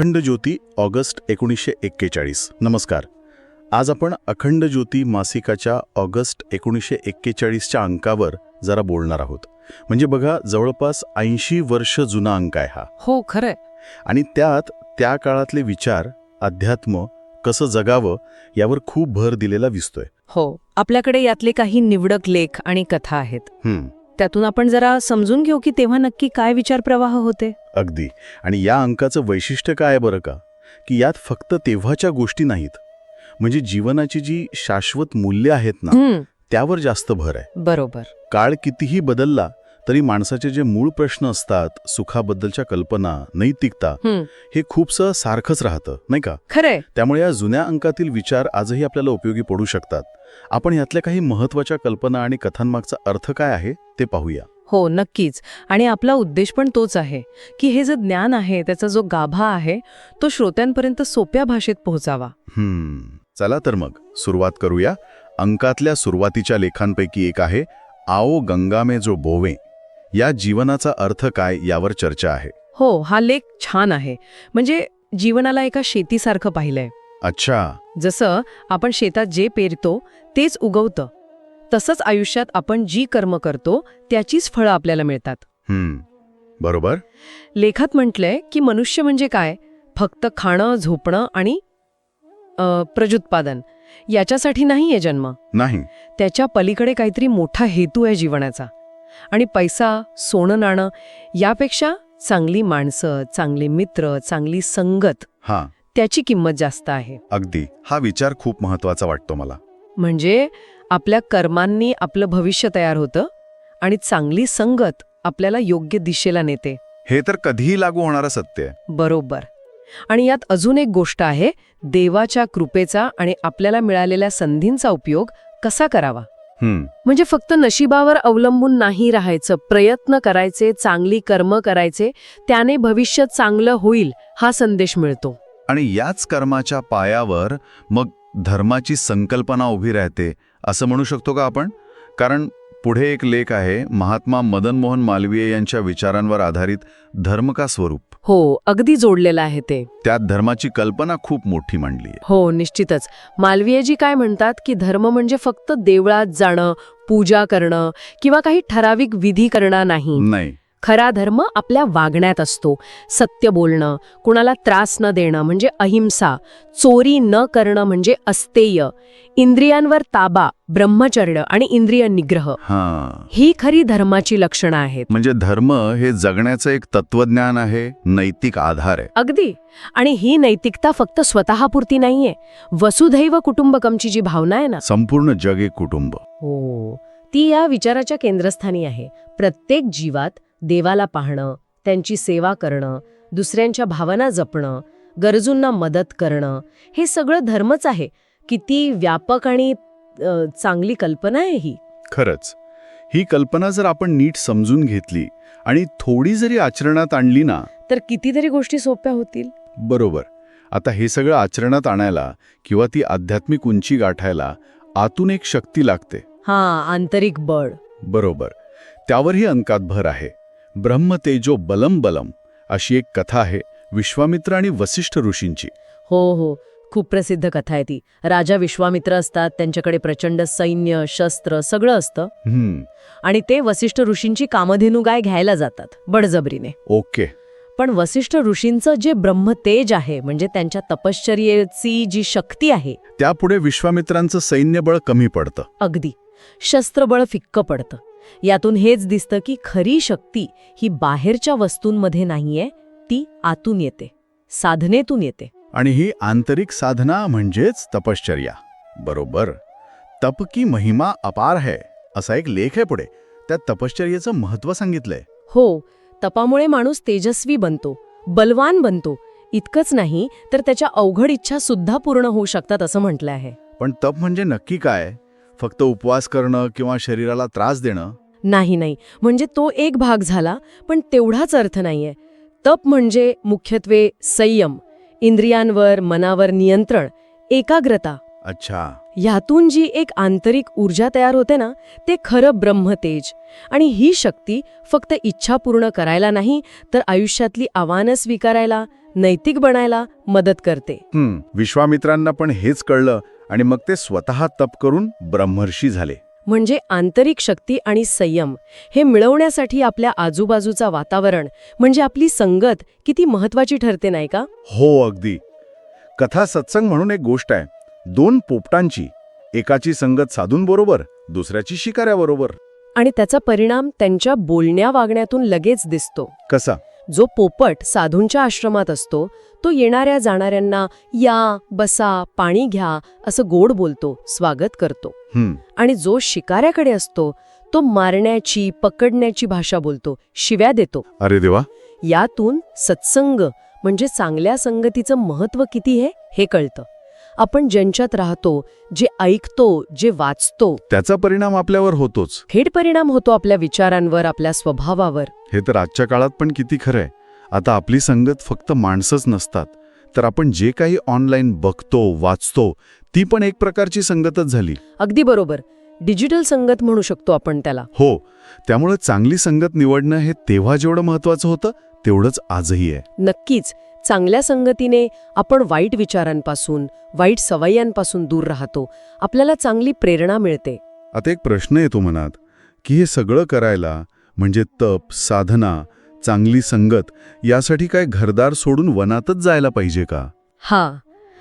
अखंड ज्योती ऑगस्ट एकोणीसशे एक्केचाळीस. नमस्कार. आज आपण अखंड ज्योती मासिकाच्या ऑगस्ट एकोणीसशे एक्केचाळीसच्या अंकावर जरा बोलणार आहोत. म्हणजे बघा जवळपास ऐंशी वर्ष जुना अंक आहे हा. हो खरंय. आणि त्यात त्या काळातले विचार अध्यात्म कसं जगावं यावर खूप भर दिलेला दिसतोय. हो आपल्याकडे यातले काही निवडक लेख आणि कथा आहेत. हम्म. त्यातून आपण जरा समजून घेऊ की तेव्हा नक्की काय विचार प्रवाह होते? अगदी. आणि या अंकाचं वैशिष्ट्य काय बरं का? की यात फक्त तेव्हाच्या गोष्टी नाहीत. म्हणजे जीवनाची जी शाश्वत मूल्य आहेत ना त्यावर जास्त भर आहे. बरोबर. काळ कितीही बदलला तरी माणसाचे जे मूळ प्रश्न असतात सुखाबद्दलच्या कल्पना नैतिकता हे. खूपसं सारखंच राहतं नाही का? खरंय. त्यामुळे या जुन्या अंकातील विचार आजही आपल्याला उपयोगी पडू शकतात. आपण यातल्या काही महत्त्वाच्या कल्पना आणि कथांमागचा अर्थ काय आहे ते पाहूया. हो नक्कीच. आणि आपला उद्देश पण तोच आहे की हे जे ज्ञान आहे त्याचा जो गाभा आहे तो श्रोत्यांपर्यंत सोप्या भाषेत पोहोचावा. हम्म. चला तर मग सुरुवात करूया. अंकातल्या सुरुवातीच्या लेखांपैकी एक आहे आओ गंगा में जो बोवे. या जीवनाचा अर्थ काय यावर चर्चा आहे. हो हा लेख छान आहे. म्हणजे जीवनाला एका शेतीसारखं पाहिलंय. अच्छा. जसं आपण शेतात जे पेरतो तेच उगवतं. तसंच आयुष्यात आपण जी कर्म करतो त्याचीच फळं आपल्याला मिळतात. हम्म. बरोबर? लेखात म्हटलंय की मनुष्य म्हणजे काय? फक्त खाणं झोपणं आणि अ, प्रजुत्पादन. याच्यासाठी नाहीये जन्म. नाही. त्याच्या पलीकडे काहीतरी मोठा हेतू आहे जीवनाचा. आणि पैसा सोनं नाणं यापेक्षा चांगली माणसं चांगले मित्र चांगली संगत हा. त्याची किंमत जास्त आहे. अगदी. हा विचार खूप महत्त्वाचा वाटतो मला. म्हणजे आपल्या कर्मांनी आपलं भविष्य तयार होतं आणि चांगली संगत आपल्याला योग्य दिशेला नेते. हे तर कधीही लागू होणारं सत्य आहे. बरोबर. आणि यात अजून एक गोष्ट आहे देवाच्या कृपेचा आणि आपल्याला मिळालेल्या संधींचा उपयोग कसा करावा? म्हणजे फक्त नशिबावर अवलंबून नाही राहायचं. प्रयत्न करायचे चांगली कर्म करायचे त्याने भविष्य चांगलं होईल हा संदेश मिळतो. आणि याच कर्माच्या पायावर मग धर्माची संकल्पना उभी राहते असं म्हणू शकतो का आपण? कारण पुढे एक लेख आहे महात्मा मदन मोहन मालवीय यांच्या विचारांवर आधारित धर्म का स्वरूप? हो अगदी जोडलेलं आहे ते. त्यात धर्माची कल्पना खूप मोठी मांडली आहे. हो निश्चितच. मालवीयजी काय म्हणतात की धर्म म्हणजे फक्त देवळात जाणं पूजा करणं किंवा काही ठराविक विधी करणं नाही. नाही. खरा धर्म आपल्या वागण्यात असतो. सत्य बोलणं कुणाला त्रास न देणं म्हणजे अहिंसा चोरी न करणं म्हणजे अस्तेय इंद्रियांवर ताबा ब्रह्मचर्य आणि इंद्रिय निग्रह. हा. ही खरी धर्माची लक्षणं आहेत. म्हणजे धर्म हे जगण्याचं एक तत्वज्ञान आहे नैतिक आधार आहे. अगदी. आणि ही नैतिकता फक्त स्वतःपुरती नाहीये. वसुधैव कुटुंबकमची जी भावना आहे ना. संपूर्ण जग एक कुटुंब. हो. ती या विचाराच्या केंद्रस्थानी आहे. प्रत्येक जीवात देवाला पाहणं त्यांची सेवा करणं दुसऱ्यांच्या भावना जपणं गरजूंना मदत करणं हे सगळं धर्मच आहे. किती व्यापक आणि चांगली कल्पना आहे ही. खरंच. ही कल्पना जर आपण नीट समजून घेतली आणि थोडी जरी आचरणात आणली ना तर कितीतरी गोष्टी सोप्या होतील. बरोबर. आता हे सगळं आचरणात आणायला किंवा ती आध्यात्मिक उंची गाठायला आतून एक शक्ती लागते. हा आंतरिक बळ. बरोबर. त्यावरही अंकात भर आहे. ब्रह्म तेजो बलम बलम अशी एक कथा आहे विश्वामित्र आणि वसिष्ठ ऋषींची. हो हो. खूप प्रसिद्ध कथा आहे ती. राजा विश्वामित्र असतात त्यांच्याकडे प्रचंड सैन्य शस्त्र सगळं असतं. आणि ते वसिष्ठ ऋषींची कामधेनू गाय घ्यायला जातात बडजबरीने. ओके. पण वसिष्ठ ऋषींचं जे ब्रह्मतेज आहे म्हणजे त्यांच्या तपश्चर्येची जी शक्ती आहे त्यापुढे विश्वामित्रांचं सैन्यबळ कमी पडतं. अगदी. शस्त्रबळ फिक्क पडतं. यातून हेच दिसतं की खरी शक्ती ही बाहेरच्या वस्तूंमध्ये नाहीये ती आतून येते साधनेतून येते. आणि ही आंतरिक साधना म्हणजेच तपश्चर्या. बरोबर? तप की महिमा अपार है असा एक लेख आहे पुढे. त्यात तपश्चर्याचं महत्त्व सांगितलंय. हो तपामुळे माणूस तेजस्वी बनतो बलवान बनतो. इतकंच नाही तर त्याच्या अवघड इच्छा सुद्धा पूर्ण होऊ शकतात असं म्हटलं आहे पण तप म्हणजे नक्की काय? फक्त उपवास करणं किंवा शरीराला त्रास देणं? नाही नाही. म्हणजे तो एक भाग झाला पण तेवढाच अर्थ नाहीये. तप म्हणजे मुख्यत्वे संयम इंद्रियांवर मनावर नियंत्रण एकाग्रता. अच्छा. ह्यातून जी एक आंतरिक ऊर्जा तयार होते ना ते खरं ब्रह्मतेज. आणि ही शक्ती फक्त इच्छा पूर्ण करायला नाही तर आयुष्यातली आव्हानं स्वीकारायला नैतिक बनायला मदत करते. विश्वामित्रांना पण हेच कळलं आणि मग ते स्वतः तप करून ब्रह्मर्षी झाले. म्हणजे आंतरिक शक्ती आणि संयम हे मिळवण्यासाठी आपल्या आजूबाजूचा वातावरण म्हणजे आपली संगत किती महत्वाची ठरते नाही का? हो अगदी. कथा सत्संग म्हणून एक गोष्ट आहे. दोन पोपटांची एकाची संगत साधून बरोबर दुसऱ्याची शिकाऱ्याबरोबर. आणि त्याचा परिणाम त्यांच्या बोलण्या वागण्यातून लगेच दिसतो. कसा? जो पोपट साधूंच्या आश्रमात असतो तो येणाऱ्या जाणाऱ्यांना या बसा पाणी घ्या असं गोड बोलतो स्वागत करतो. आणि जो शिकाऱ्याकडे असतो तो मारण्याची पकडण्याची भाषा बोलतो शिव्या देतो. अरे देवा. यातून सत्संग म्हणजे चांगल्या संगतीचं महत्त्व किती आहे हे कळतं. आपण ज्यांच्यात राहतो जे ऐकतो जे वाचतो. त्याचा परिणाम आपल्यावर होतोच. थेट परिणाम होतो आपल्या विचारांवर आपल्या स्वभावावर. हे तर आजच्या काळात पण किती खरं आहे आता आपली संगत फक्त माणसंच नसतात. तर आपण जे काही ऑनलाईन बघतो वाचतो ती पण एक प्रकारची संगतच झाली. अगदी बरोबर. डिजिटल संगत म्हणू शकतो आपण त्याला. हो. त्यामुळे चांगली संगत निवडणं हे तेव्हा जेवढं महत्वाचं होतं तेवढंच आजही आहे. नक्कीच. चांगल्या संगतीने आपण वाईट विचारांपासून वाईट सवयींपासून दूर राहतो. आपल्याला चांगली प्रेरणा मिळते. आता एक प्रश्न येतो मनात की हे सगळं करायला म्हणजे तप साधना चांगली संगत यासाठी काय घरदार सोडून वनातच जायला पाहिजे का? हा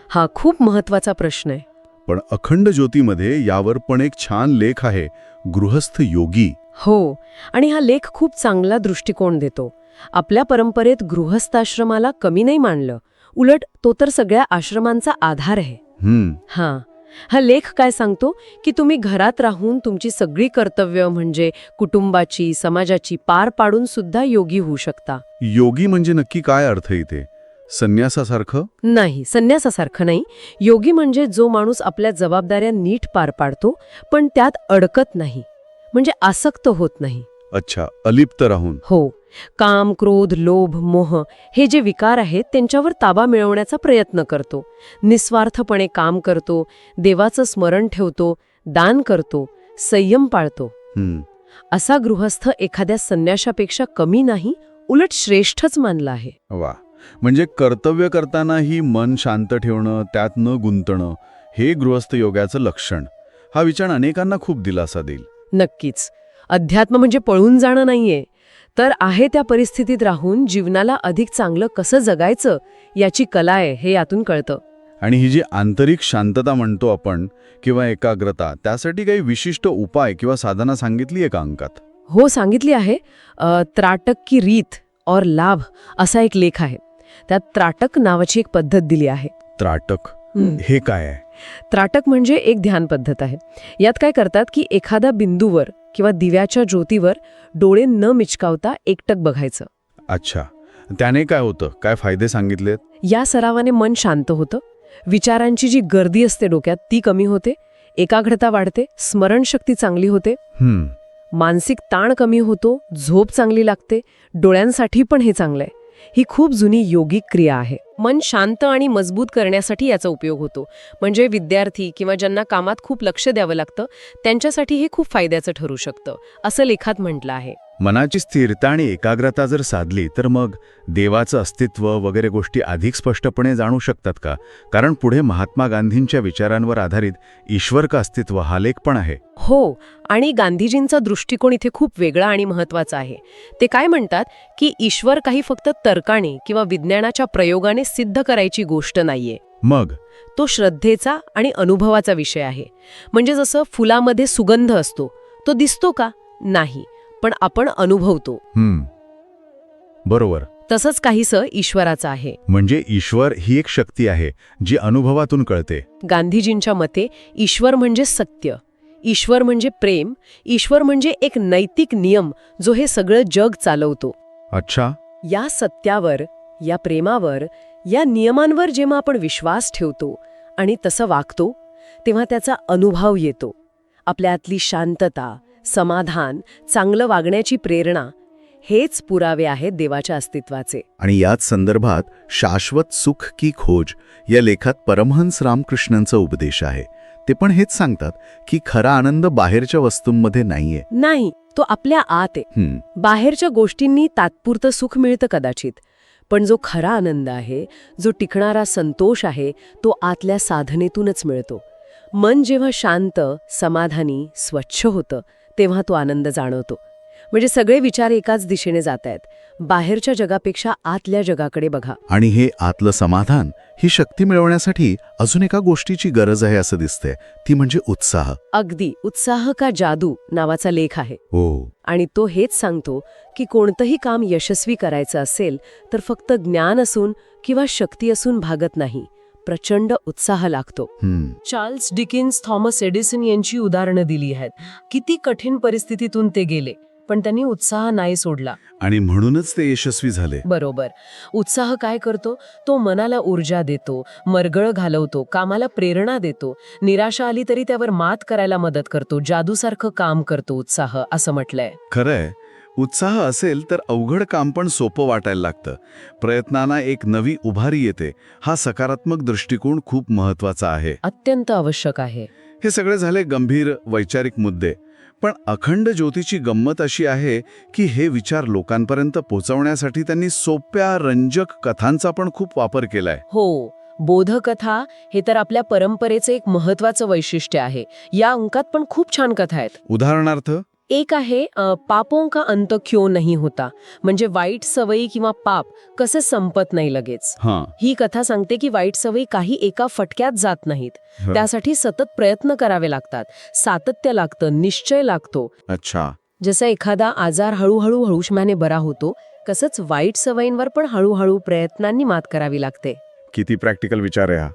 हा खूप महत्त्वाचा प्रश्न आहे. पण अखंड ज्योतीमध्ये यावर पण एक छान लेख आहे गृहस्थ योगी. हो आणि हा लेख खूप चांगला दृष्टिकोन देतो. आपल्या परंपरेत गृहस्थाश्रमाला कमी नाही मानलं. उलट तो तर सगळ्या आश्रमांचा आधार आहे. हम्म. हां. हा लेख काय सांगतो? की तुम्ही घरात राहून तुमची सगळी कर्तव्य म्हणजे कुटुंबाची समाजाची पार पाडून सुद्धा योगी होऊ शकता. योगी म्हणजे नक्की काय अर्थ इथे? संन्यासासारखं? नाही संन्यासासारखं नाही. योगी म्हणजे जो माणूस आपल्या जबाबदाऱ्या नीट पार पाडतो पण त्यात अडकत नाही. म्हणजे आसक्त होत नाही. अच्छा अलिप्त राहून. हो. काम क्रोध लोभ मोह हे जे विकार आहेत त्यांच्यावर ताबा मिळवण्याचा प्रयत्न करतो. निस्वार्थपणे काम करतो देवाचं स्मरण ठेवतो दान करतो संयम पाळतो. हम्म. असा गृहस्थ एखाद्या संन्याशापेक्षा कमी नाही उलट श्रेष्ठच मानला आहे. वा. म्हणजे कर्तव्य करतानाही मन शांत ठेवणं त्यात न गुंतणं हे गृहस्थ योगाचं लक्षण. हा विचार अनेकांना खूप दिलासा देईल. नक्कीच. अध्यात्म म्हणजे पळून जाणं नाहीये. तर आहे त्या परिस्थितीत राहून जीवनाला अधिक चांगलं कसं जगायचं याची कला आहे हे यातून कळतं. आणि ही जी आंतरिक शांतता म्हणतो आपण किंवा एकाग्रता त्यासाठी काही विशिष्ट उपाय किंवा साधना सांगितली आहे का अंकात? हो सांगितली आहे. त्राटक की रीत और लाभ असा एक लेख आहे. त्यात त्राटक नावाची एक पद्धत दिली आहे. त्राटक. हे काय आहे? त्राटक म्हणजे एक ध्यान पद्धत आहे. यात काय करतात की एखाद्या बिंदूवर किंवा दिव्याच्या ज्योतीवर डोळे न मिचकावता एकटक बघायचं. अच्छा. त्याने काय होतं? काय फायदे सांगितलेत? या सरावाने मन शांत होतं. विचारांची जी गर्दी असते डोक्यात ती कमी होते. एकाग्रता वाढते. स्मरणशक्ती चांगली होते. मानसिक ताण कमी होतो. झोप चांगली लागते. डोळ्यांसाठी पण हे चांगलं आहे ही खूप जुनी योगिक क्रिया आहे. मन शांत आणि मजबूत करण्यासाठी याचा उपयोग होतो. म्हणजे विद्यार्थी किंवा ज्यांना कामात खूप लक्ष द्यावं लागतं त्यांच्यासाठी हे खूप फायद्याचं ठरू शकतं असं लेखात म्हटलं आहे. मनाची स्थिरता आणि एकाग्रता जर साधली तर मग देवाचं अस्तित्व वगैरे गोष्टी अधिक स्पष्टपणे जाणू शकतात का? कारण पुढे महात्मा गांधींच्या विचारांवर आधारित ईश्वर का अस्तित्व हा लेख पण आहे. हो आणि गांधीजींचा दृष्टिकोन इथे खूप वेगळा आणि महत्त्वाचा आहे. ते काय म्हणतात? की ईश्वर काही फक्त तर्काने किंवा विज्ञानाच्या प्रयोगाने सिद्ध करायची गोष्ट नाहीये. मग? तो श्रद्धेचा आणि अनुभवाचा विषय आहे. म्हणजे जसं फुलामध्ये सुगंध असतो तो दिसतो का? नाही. पण आपण अनुभवतो. हम्म. बरोबर. तसंच काहीसं ईश्वराचं आहे. म्हणजे ईश्वर ही एक शक्ती आहे जी अनुभवातून कळते. गांधीजींच्या मते ईश्वर म्हणजे सत्य ईश्वर म्हणजे प्रेम ईश्वर म्हणजे एक नैतिक नियम जो हे सगळं जग चालवतो. अच्छा. या सत्यावर या प्रेमावर या नियमांवर जेव्हा आपण विश्वास ठेवतो आणि तसं वागतो तेव्हा त्याचा अनुभव येतो. आपल्यातली शांतता समाधान चांगलं वागण्याची प्रेरणा हेच पुरावे आहेत देवाच्या अस्तित्वाचे. आणि याच संदर्भात शाश्वत सुख की खोज या लेखात परमहंस रामकृष्णांचा उपदेश आहे. ते पण हेच सांगतात की खरा आनंद बाहेरच्या वस्तूंमध्ये नाहीये. नाही तो आपल्या आत आहे. बाहेरच्या गोष्टींनी तात्पुरतं सुख मिळतं कदाचित पण जो खरा आनंद आहे जो टिकणारा संतोष आहे तो आतल्या साधनेतूनच मिळतो. मन जेव्हा शांत समाधानी स्वच्छ होतं तेव्हा तो आनंद जाणवतो. म्हणजे सगळे विचार एकाच दिशेने जात आहेत बाहेरच्या जगापेक्षा आतल्या जगाकडे बघा. आणि हे आतलं समाधान ही शक्ती मिळवण्यासाठी अजून एका गोष्टीची गरज आहे असं दिसतंय. ती म्हणजे उत्साह. अगदी उत्साह का जादू नावाचा लेख आहे. हो. आणि तो हेच सांगतो की कोणतंही काम यशस्वी करायचं असेल तर फक्त ज्ञान असून किंवा शक्ती असून भागत नाही. प्रचंड उत्साह लागतो. चार्ल्स डिकिन्स थॉमस एडिसन यांची उदाहरणं दिली आहेत. किती कठीण परिस्थितीतून ते गेले पण त्यांनी उत्साह नाही सोडला. आणि म्हणूनच ते यशस्वी झाले. बरोबर. उत्साह काय करतो? तो मनाला ऊर्जा देतो मरगळ घालवतो कामाला प्रेरणा देतो. निराशा आली तरी त्यावर मात करायला मदत करतो जादूसारखं काम करतो उत्साह असं म्हटलंय. खरंय. उत्साह असेल तर अवघड काम पण सोपं वाटायला लागतं. प्रयत्नांना एक नवी उभारी येते. हा सकारात्मक दृष्टिकोन खूप महत्त्वाचा आहे. अत्यंत आवश्यक आहे. हे सगळे झाले गंभीर वैचारिक मुद्दे. पण अखंड ज्योतीची गंमत अशी आहे की हे विचार लोकांपर्यंत पोहोचवण्यासाठी त्यांनी सोप्या रंजक कथांचा पण खूप वापर केलाय. हो बोधकथा हे तर आपल्या परंपरेचं एक महत्वाचं वैशिष्ट्य आहे. या अंकात पण खूप छान कथा आहेत. उदाहरणार्थ एक आहे पापों का अंत क्यों नाही होता? म्हणजे वाईट सवयी किंवा पाप कसं संपत नाही लगेच? हां. ही कथा सांगते की वाईट सवयी काही एका फटक्यात जात नाहीत. त्यासाठी सतत प्रयत्न करावे लागतात. सातत्य लागतं निश्चय लागतो. अच्छा. जसं एखादा आजार हळूहळू हळूशम्याने बरा होतो कसंच वाईट सवयींवर पण हळूहळू प्रयत्नांनी मात करावी लागते. किती प्रॅक्टिकल विचार आहे हा.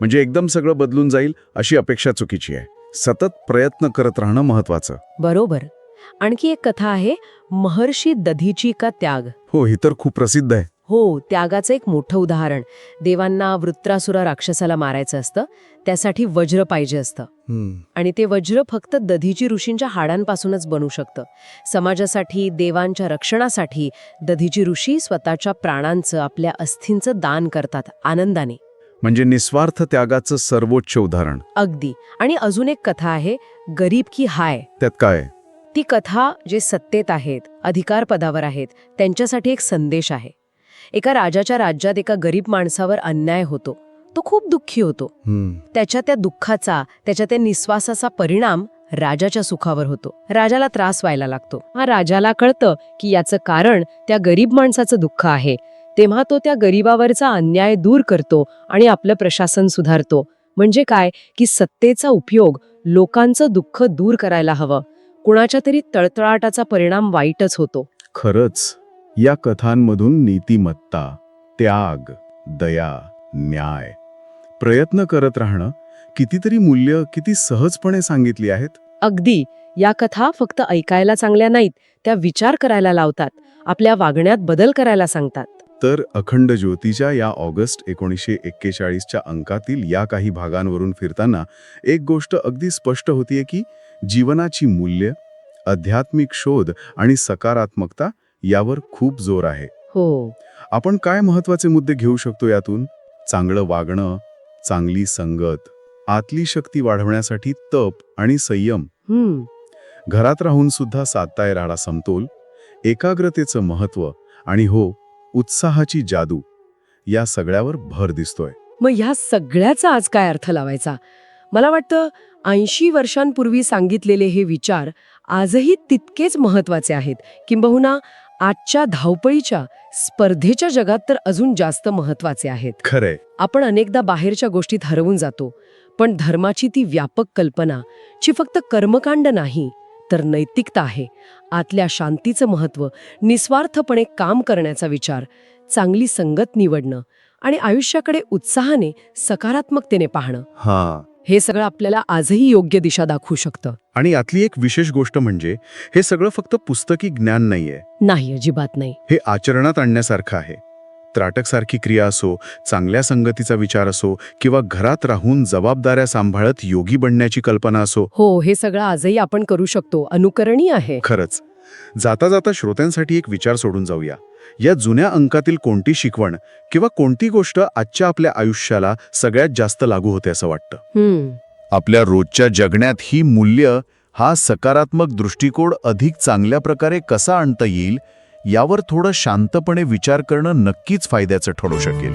म्हणजे एकदम सगळं बदलून जाईल अशी अपेक्षा चुकीची आहे. सतत प्रयत्न करत राहणं महत्वाचं बरोबर. आणखी एक कथा आहे महर्षी दधीची का त्याग? हो ही तर खूप प्रसिद्ध आहे. हो त्यागाचं एक मोठं उदाहरण. देवांना वृत्रासुरा राक्षसाला मारायचं असतं त्यासाठी वज्र पाहिजे असतं. आणि ते वज्र फक्त दधीची ऋषींच्या हाडांपासूनच बनू शकतं. समाजासाठी देवांच्या रक्षणासाठी दधीची ऋषी स्वतःच्या प्राणांचं आपल्या अस्थींचं दान करतात आनंदाने. म्हणजे निस्वार्थ त्यागाचं सर्वोच्च उदाहरण. अगदी. आणि अजून एक कथा आहे गरीब की हाय. त्यात काय? ती कथा जे सत्तेत आहेत अधिकार पदावर आहेत त्यांच्यासाठी एक संदेश आहे. एका राजाच्या राज्यात एका गरीब माणसावर अन्याय होतो. तो खूप दुःखी होतो. त्याच्या त्या दुःखाचा त्याच्या त्या निश्वासाचा परिणाम राजाच्या सुखावर होतो. राजाला त्रास व्हायला लागतो. हा राजाला कळतं की याचं कारण त्या गरीब माणसाचं दुःख आहे. तेव्हा तो त्या गरीबावरचा अन्याय दूर करतो आणि आपलं प्रशासन सुधारतो. म्हणजे काय? की सत्तेचा उपयोग लोकांचं दुःख दूर करायला हवं. कुणाच्या तरी तळतळाटाचा परिणाम वाईटच होतो. खरंच या कथांमधून नीतिमत्ता त्याग दया न्याय प्रयत्न करत राहणं कितीतरी मूल्य किती सहजपणे सांगितली आहेत? अगदी. या कथा फक्त ऐकायला चांगल्या नाहीत त्या विचार करायला लावतात आपल्या वागण्यात बदल करायला सांगतात. तर अखंड ज्योतीच्या या ऑगस्ट एकोणीसशे एक्केचाळीसच्या अंकातील या काही भागांवरून फिरताना एक गोष्ट अगदी स्पष्ट होतीये की जीवनाची मूल्य आध्यात्मिक शोध आणि सकारात्मकता यावर खूप जोर आहे. हो. आपण काय महत्त्वाचे मुद्दे घेऊ शकतो यातून? चांगलं वागणं चांगली संगत आतली शक्ती वाढवण्यासाठी तप आणि संयम. हम्म. घरात राहून सुद्धा साधता राहणा समतोल एकाग्रतेचं महत्त्व आणि हो उत्साहाची जादू या सगळ्यावर भर दिसतोय. मग ह्या सगळ्याचा आज काय अर्थ लावायचा? मला वाटतं ऐंशी वर्षांपूर्वी सांगितलेले हे विचार आजही तितकेच महत्त्वाचे आहेत. किंबहुना आजच्या धावपळीच्या स्पर्धेच्या जगात तर अजून जास्त महत्त्वाचे आहेत. खरंय. आपण अनेकदा बाहेरच्या गोष्टीत हरवून जातो पण धर्माची ती व्यापक कल्पना जी फक्त कर्मकांड नाही तर नैतिकता आहे. आतल्या शांतीचं महत्त्व निस्वार्थपणे काम करण्याचा विचार चांगली संगत निवडणं आणि आयुष्याकडे उत्साहाने सकारात्मकतेने पाहणं. हा. हे सगळं आपल्याला आजही योग्य दिशा दाखवू शकतं. आणि यातली एक विशेष गोष्ट म्हणजे हे सगळं फक्त पुस्तकी ज्ञान नाहीये. नाही अजिबात नाही. हे आचरणात आणण्यासारखं आहे. त्राटकसारखी क्रिया असो चांगल्या संगतीचा विचार असो किंवा घरात राहून जबाबदाऱ्या सांभाळत योगी बनण्याची कल्पना असो. हो हे सगळं आजही आपण करू शकतो. अनुकरणीय आहे. खरंच. जाता जाता श्रोत्यांसाठी एक विचार सोडून जाऊया. या जुन्या अंकातील कोणती शिकवण किंवा कोणती गोष्ट आजच्या आपल्या आयुष्याला सगळ्यात जास्त लागू होते असं वाटतं? आपल्या रोजच्या जगण्यात ही मूल्य हा सकारात्मक दृष्टिकोन अधिक चांगल्या प्रकारे कसा आणता येईल यावर थोडं शांतपणे विचार करणं नक्कीच फायद्याचं ठरू शकेल.